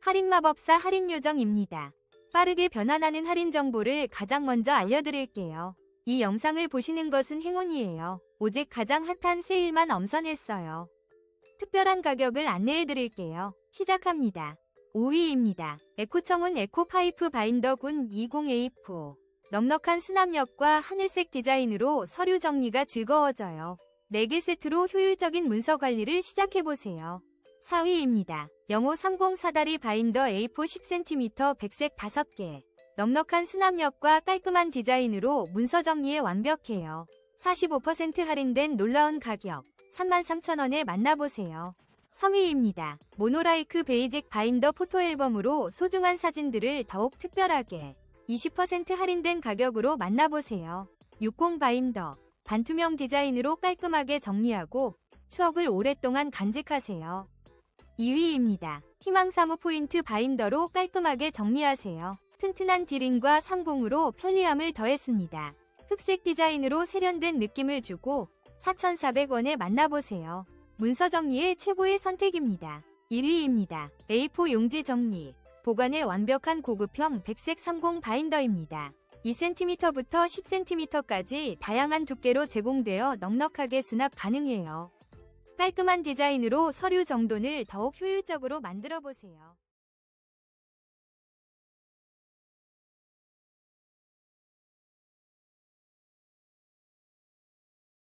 할인마법사 할인요정입니다. 빠르게 변환하는 할인 정보를 가장 먼저 알려드릴게요. 이 영상을 보시는 것은 행운이에요. 오직 가장 핫한 세일만 엄선했어요. 특별한 가격을 안내해드릴게요. 시작합니다. 5위입니다. 에코청은 에코파이프 바인더 군 20A4. 넉넉한 수납력과 하늘색 디자인으로 서류 정리가 즐거워져요. 4개 세트로 효율적인 문서 관리를 시작해보세요. 4위입니다. 영호 30 사다리 바인더 A4 10cm 백색 5개. 넉넉한 수납력과 깔끔한 디자인으로 문서 정리에 완벽해요. 45% 할인된 놀라운 가격 33,000원에 만나보세요. 3위입니다. 모노라이크 베이직 바인더 포토 앨범으로 소중한 사진들을 더욱 특별하게 20% 할인된 가격으로 만나보세요. 60 바인더 반투명 디자인으로 깔끔하게 정리하고 추억을 오랫동안 간직하세요. 2위입니다. 희망 사무 포인트 바인더로 깔끔하게 정리하세요. 튼튼한 디링과 30으로 편리함을 더했습니다. 흑색 디자인으로 세련된 느낌을 주고 4,400원에 만나보세요. 문서 정리의 최고의 선택입니다. 1위입니다. A4 용지 정리. 보관에 완벽한 고급형 백색 30 바인더입니다. 2cm부터 10cm까지 다양한 두께로 제공되어 넉넉하게 수납 가능해요. 깔끔한 디자인으로 서류 정돈을 더욱 효율적으로 만들어 보세요.